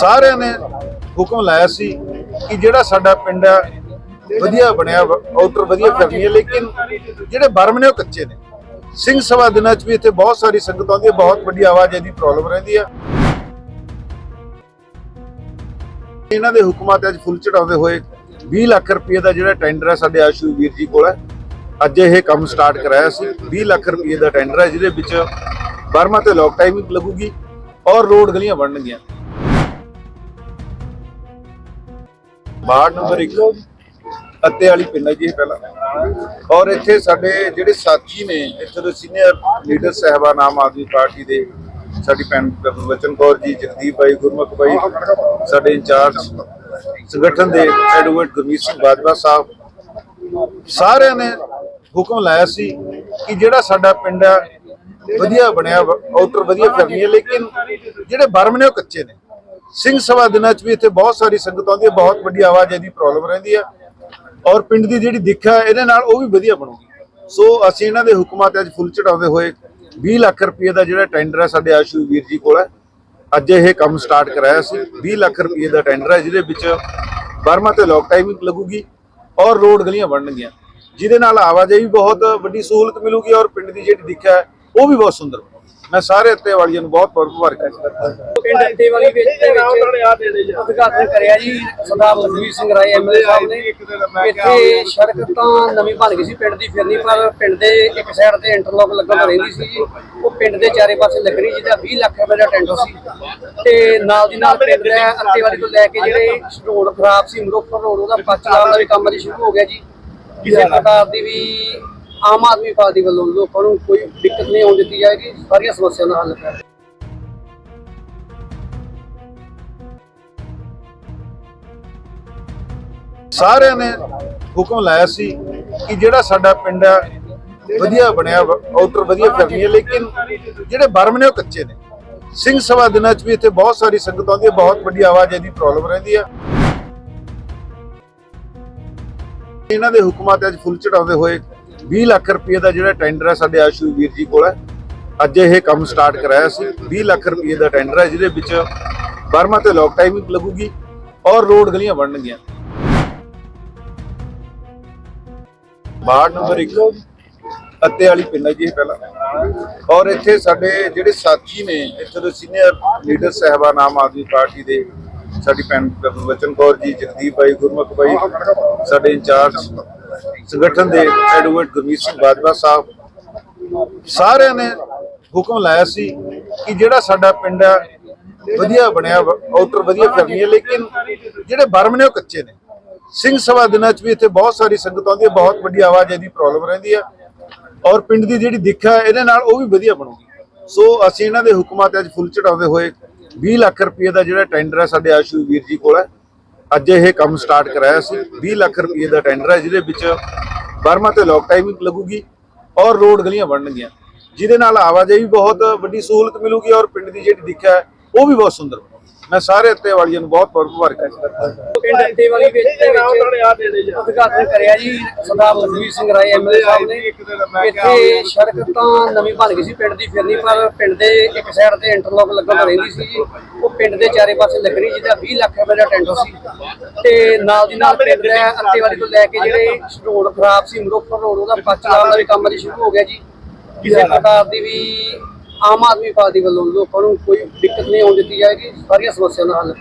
ਸਾਰਿਆਂ ਨੇ ਹੁਕਮ ਲਾਇਆ ਸੀ ਕਿ ਜਿਹੜਾ ਸਾਡਾ ਪਿੰਡ ਹੈ, ਵਧੀਆ ਬਣਿਆ ਆਊਟਰ ਵਧੀਆ ਕਰਨੀ ਹੈ, ਲੇਕਿਨ ਜਿਹੜੇ ਬਰਮ ਨੇ ਉਹ ਕੱਚੇ ਨੇ। ਸਿੰਘ ਸਭਾ ਦਿਨਾਂ 'ਚ ਵੀ ਇੱਥੇ ਬਹੁਤ ਸਾਰੀ ਸੰਗਤ ਆਉਂਦੀ ਹੈ, ਬਹੁਤ ਵੱਡੀ ਆਵਾਜਾਈ ਦੀ ਪ੍ਰੋਬਲਮ ਰਹਿੰਦੀ ਹੈ। ਇਹਨਾਂ ਦੇ ਹੁਕਮਾਂ ਤੇ ਅੱਜ ਫੁੱਲ ਚੜਾਉਂਦੇ ਹੋਏ 20 ਲੱਖ ਰੁਪਏ ਦਾ ਜਿਹੜਾ ਟੈਂਡਰ ਹੈ ਸਾਡੇ ਆਸ਼ੂ ਵੀਰ ਜੀ ਕੋਲ ਹੈ। ਅੱਜ ਇਹ ਕੰਮ ਸਟਾਰਟ ਕਰਾਇਆ ਸੀ। 20 ਲੱਖ ਰੁਪਏ ਦਾ ਟੈਂਡਰ ਹੈ, ਜਿਹਦੇ ਵਿੱਚ ਬਰਮਾ ਤੇ ਲੋਕ ਟਾਈਮਿੰਗ ਲੱਗੂਗੀ ਔਰ ਰੋਡ ਗਲੀਆਂ ਬਣਨਗੀਆਂ। ਵਾਰਡ ਨੰਬਰ 1 ਅੱਤੇ ਵਾਲੀ ਪਿੰਡ ਹੈ ਜੀ ਇਹ ਪਹਿਲਾਂ। ਔਰ ਇੱਥੇ ਸਾਡੇ ਜਿਹੜੇ ਸਾਥੀ ਨੇ, ਇੱਥੇ ਦੇ ਸੀਨੀਅਰ ਲੀਡਰ ਸਾਹਿਬਾਨ ਆਮ ਆਦਮੀ ਪਾਰਟੀ ਦੇ ਸਾਡੀ ਭੈਣ ਬਚਨ ਕੌਰ ਜੀ, ਜਗਦੀਪ ਭਾਈ, ਗੁਰਮੁਖ ਭਾਈ, ਸਾਡੇ ਇੰਚਾਰਜ ਸੰਗਠਨ ਦੇ ਐਡਵੋਕੇਟ ਗੁਰਮੀਤ ਸਿੰਘ ਬਾਜਵਾ ਸਾਹਿਬ, ਸਾਰਿਆਂ ਨੇ ਹੁਕਮ ਲਾਇਆ ਸੀ ਕਿ ਜਿਹੜਾ ਸਾਡਾ ਪਿੰਡ ਹੈ ਵਧੀਆ ਬਣਿਆ ਆਊਟਰ ਵਧੀਆ ਕਰਨੀ ਹੈ, ਲੇਕਿਨ ਜਿਹੜੇ ਬਰਮ ਨੇ ਉਹ ਕੱਚੇ ਨੇ। ਸਿੰਘ ਸਭਾ ਦਿਨਾਂ 'ਚ ਵੀ ਇੱਥੇ ਬਹੁਤ ਸਾਰੀ ਸੰਗਤ ਆਉਂਦੀ ਹੈ, ਬਹੁਤ ਵੱਡੀ ਆਵਾਜਾਈ ਦੀ ਪ੍ਰੋਬਲਮ ਰਹਿੰਦੀ ਹੈ। ਔਰ ਪਿੰਡ ਦੀ ਜਿਹੜੀ ਦਿੱਖਾ ਇਹਦੇ ਨਾਲ ਉਹ ਵੀ ਵਧੀਆ ਬਣੂਗੀ। ਸੋ ਅਸੀਂ ਇਹਨਾਂ ਦੇ ਹੁਕਮਾਂ ਤੇ ਅੱਜ ਫੁੱਲ ਚੜਾਉਂਦੇ ਹੋਏ 20 ਲੱਖ ਰੁਪਏ ਦਾ ਜਿਹੜਾ ਟੈਂਡਰ ਹੈ ਸਾਡੇ ਆਸ਼ੂ ਵੀਰ ਜੀ ਕੋਲ ਹੈ। ਅੱਜ ਇਹ ਕੰਮ ਸਟਾਰਟ ਕਰਾਇਆ ਸੀ। 20 ਲੱਖ ਰੁਪਏ ਦਾ ਟੈਂਡਰ ਹੈ, ਜਿਹਦੇ ਵਿੱਚ ਬਰਮਾ ਤੇ ਲੋਕ ਟਾਈਮਿੰਗ ਲੱਗੂਗੀ ਔਰ ਰੋਡ ਗਲੀਆਂ ਬਣਨਗੀਆਂ। ਜਿਹਦੇ ਨਾਲ ਆਵਾਜਾਈ ਵੀ ਬਹੁਤ ਵੱਡੀ ਸਹੂਲਤ ਮਿਲੂਗੀ ਔਰ ਪਿੰਡ ਦੀ ਜਿਹੜੀ ਦਿੱਖ ਹੈ, ਉਹ ਵੀ ਬਹੁਤ ਸੁੰਦਰ ਮੈਂ ਸਾਰੇ ਅੱਤੇ ਵਾਲੀਆਂ ਨੂੰ ਬਹੁਤ ਬਹੁਤ ਮੁਬਾਰਕਾਂ ਕਰਦਾ ਪਿੰਡ ਅੱਤੇ ਵਾਲੀ ਵਿੱਚ ਦੇ ਵਿੱਚ ਉਦਘਾਟਨ ਕਰਿਆ ਜੀ ਸਰਦਾਰ ਬਲਵੀਰ ਸਿੰਘ ਰਾਏ ਐਮਐਲਏ ਸਾਹਿਬ ਨੇ। ਇੱਥੇ ਸੜਕ ਤਾਂ ਨਵੀਂ ਬਣ ਗਈ ਸੀ ਪਿੰਡ ਦੀ ਫਿਰਨੀ ਪਰ ਪਿੰਡ ਦੇ ਇੱਕ ਸਾਈਡ ਤੇ ਇੰਟਰਲੋਕ ਲੱਗਣ ਰਹਿੰਦੀ ਸੀ। ਜੀ ਉਹ ਪਿੰਡ ਦੇ ਚਾਰੇ ਪਾਸੇ ਲੱਗਣੀ ਜਿਹਦਾ 20 ਲੱਖ ਰੁਪਏ ਦਾ ਟੈਂਡਰ ਸੀ। ਤੇ ਨਾਲ ਦੀ ਨਾਲ ਪਿੰਡ ਦੇ ਅੱਤੇ ਵਾਲੀ ਤੋਂ ਲੈ ਕੇ ਜਿਹੜੇ ਰੋਡ ਖਰਾਬ ਸੀ ਮੁਰੋਫਰ ਰੋਡ ਉਹਦਾ ਪੱਚ ਲਾਉਣ ਦਾ ਵੀ ਕੰਮ ਅਜੇ ਸ਼ੁਰੂ ਹੋ ਗਿਆ ਜੀ। ਕਿਸੇ ਪ੍ਰਕਾਰ ਦੀ ਵੀ ਆਮ ਆਦਮੀ ਪਾਰਟੀ ਵੱਲੋਂ ਲੋਕਾਂ ਨੂੰ ਕੋਈ ਦਿੱਕਤ ਨਹੀਂ ਆਉਣ ਦਿੱਤੀ ਜਾਏਗੀ, ਸਾਰੀਆਂ ਸਮੱਸਿਆਵਾਂ ਦਾ ਹੱਲ ਕਰ ਸਾਰਿਆਂ ਨੇ ਹੁਕਮ ਲਾਇਆ ਸੀ ਕਿ ਜਿਹੜਾ ਸਾਡਾ ਪਿੰਡ ਹੈ, ਵਧੀਆ ਬਣਿਆ ਆਊਟਰ ਵਧੀਆ ਕਰਨੀ ਹੈ, ਲੇਕਿਨ ਜਿਹੜੇ ਬਰਮ ਨੇ ਉਹ ਕੱਚੇ ਨੇ। ਸਿੰਘ ਸਭਾ ਦਿਨਾਂ 'ਚ ਵੀ ਇੱਥੇ ਬਹੁਤ ਸਾਰੀ ਸੰਗਤ ਆਉਂਦੀ ਹੈ ਬਹੁਤ ਵੱਡੀ ਆਵਾਜਾਈ ਦੀ ਪ੍ਰੋਬਲਮ ਰਹਿੰਦੀ ਹੈ। ਇਹਨਾਂ ਦੇ ਹੁਕਮਾਂ ਤੇ ਅੱਜ ਫੁੱਲ ਚੜਾਉਂਦੇ ਹੋਏ 20 ਲੱਖ ਰੁਪਏ ਦਾ ਜਿਹੜਾ ਟੈਂਡਰ ਹੈ ਸਾਡੇ ਆਸ਼ੂ ਵੀਰ ਜੀ ਕੋਲ ਹੈ। ਅੱਜ ਇਹ ਕੰਮ ਸਟਾਰਟ ਕਰਾਇਆ ਸੀ। 20 ਲੱਖ ਰੁਪਏ ਦਾ ਟੈਂਡਰ ਹੈ, ਜਿਹਦੇ ਵਿੱਚ ਬਰਮਾ ਤੇ ਲੋਕ ਟਾਈਮਿੰਗ ਲੱਗੂਗੀ ਔਰ ਰੋਡ ਗਲੀਆਂ ਬਣਨਗੀਆਂ। ਵਾਰਡ ਨੰਬਰ 1 ਅੱਤੇ ਵਾਲੀ ਪਿੰਡ ਜੀ ਪਹਿਲਾਂ। ਔਰ ਇੱਥੇ ਸਾਡੇ ਜਿਹੜੇ ਸਾਥੀ ਨੇ, ਇੱਥੇ ਦੇ ਸੀਨੀਅਰ ਲੀਡਰ ਸਾਹਿਬਾਨ ਆਮ ਆਦਮੀ ਪਾਰਟੀ ਦੇ ਸਾਡੀ ਭੈਣ ਬਚਨ ਕੌਰ ਜੀ, ਜਗਦੀਪ ਭਾਈ, ਗੁਰਮੁਖ ਭਾਈ, ਸਾਡੇ ਇੰਚਾਰਜ ਸੰਗਠਨ ਦੇ ਐਡਵੋਕੇਟ ਗੁਰਮੀਤ ਸਿੰਘ ਬਾਜਵਾ ਸਾਹਿਬ, ਸਾਰਿਆਂ ਨੇ ਹੁਕਮ ਲਾਇਆ ਸੀ ਕਿ ਜਿਹੜਾ ਸਾਡਾ ਪਿੰਡ ਹੈ, ਵਧੀਆ ਬਣਿਆ ਆਊਟਰ ਵਧੀਆ ਕਰਨੀ ਹੈ, ਲੇਕਿਨ ਜਿਹੜੇ ਬਰਮ ਨੇ ਉਹ ਕੱਚੇ ਨੇ। ਸਿੰਘ ਸਭਾ ਦਿਨਾਂ 'ਚ ਵੀ ਇੱਥੇ ਬਹੁਤ ਸਾਰੀ ਸੰਗਤ ਆਉਂਦੀ ਹੈ, ਬਹੁਤ ਵੱਡੀ ਆਵਾਜਾਈ ਦੀ ਪ੍ਰੋਬਲਮ ਰਹਿੰਦੀ ਹੈ ਔਰ ਪਿੰਡ ਦੀ ਜਿਹੜੀ ਦਿੱਖ ਹੈ ਇਹਦੇ ਨਾਲ ਉਹ ਵੀ ਵਧੀਆ ਬਣੂਗੀ। ਸੋ ਅਸੀਂ ਇਹਨਾਂ ਦੇ ਹੁਕਮਾਂ ਤੇ ਅੱਜ ਫੁੱਲ ਚੜਾਉਂਦੇ ਹੋਏ 20 ਲੱਖ ਰੁਪਏ ਦਾ ਜਿਹੜਾ ਟੈਂਡਰ ਹੈ ਸਾਡੇ ਆਸ਼ੂ ਵੀਰ ਜੀ ਕੋਲ ਹੈ ਅੱਜ ਇਹ ਕੰਮ ਸਟਾਰਟ ਕਰਾਇਆ ਸੀ। 20 ਲੱਖ ਰੁਪਏ ਦਾ ਟੈਂਡਰ ਹੈ, ਜਿਹਦੇ ਵਿੱਚ ਬਰਮਾ ਤੇ ਲੋਕ ਟਾਈਮਿੰਗ ਲੱਗੂਗੀ ਔਰ ਰੋਡ ਗਲੀਆਂ ਬਣਨਗੀਆਂ। ਜਿਹਦੇ ਨਾਲ ਆਵਾਜਾਈ ਵੀ ਬਹੁਤ ਵੱਡੀ ਸਹੂਲਤ ਮਿਲੂਗੀ ਔਰ ਪਿੰਡ ਦੀ ਜਿਹੜੀ ਦਿੱਖ ਹੈ, ਉਹ ਵੀ ਬਹੁਤ ਸੁੰਦਰ ਮੈਂ ਸਾਰੇ ਅੱਤੇ ਵਾਲੀਆਂ ਨੂੰ ਬਹੁਤ ਬਹੁਤ ਮੁਬਾਰਕਾਂ ਕਰਦਾ ਪਿੰਡ ਅੱਤੇ ਵਾਲੀ ਵਿੱਚ ਦੇ ਵਿੱਚ ਉਦਘਾਟਨ ਕਰਿਆ ਜੀ ਸਰਦਾਰ ਬਲਵੀਰ ਸਿੰਘ ਰਾਏ ਐਮਐਲਏ ਸਾਹਿਬ ਨੇ। ਇੱਥੇ ਸੜਕ ਤਾਂ ਨਵੀਂ ਬਣ ਗਈ ਸੀ ਪਿੰਡ ਦੀ ਫਿਰਨੀ ਪਰ ਪਿੰਡ ਦੇ ਇੱਕ ਸਾਈਡ ਤੇ ਇੰਟਰਲੋਕ ਲੱਗਣ ਰਹਿੰਦੀ ਸੀ ਜੀ। ਉਹ ਪਿੰਡ ਦੇ ਚਾਰੇ ਪਾਸੇ ਲੱਗਣੀ ਜਿਹਦਾ 20 ਲੱਖ ਰੁਪਏ ਦਾ ਟੈਂਡਰ ਸੀ। ਤੇ ਨਾਲ ਦੀ ਨਾਲ ਪਿੰਡ ਦੇ ਅੱਤੇ ਵਾਲੀ ਤੋਂ ਲੈ ਕੇ ਜਿਹੜੇ ਰੋਡ ਖਰਾਬ ਸੀ ਮੁਰੋਫਰ ਰੋਡ ਉਹਦਾ ਪੱਚ ਲਾਉਣ ਦਾ ਵੀ ਕੰਮ ਅਜੇ ਸ਼ੁਰੂ ਹੋ ਗਿਆ ਜੀ। ਕਿਸੇ ਪ੍ਰਕਾਰ ਦੀ ਵੀ ਆਮ ਆਦਮੀ ਪਾਰਟੀ ਵੱਲੋਂ ਲੋਕਾਂ ਨੂੰ ਕੋਈ ਦਿੱਕਤ ਨਹੀਂ ਆਉਣ ਦਿੱਤੀ ਜਾਏਗੀ, ਸਾਰੀਆਂ ਸਮੱਸਿਆਵਾਂ ਦਾ ਹੱਲ ਕਰ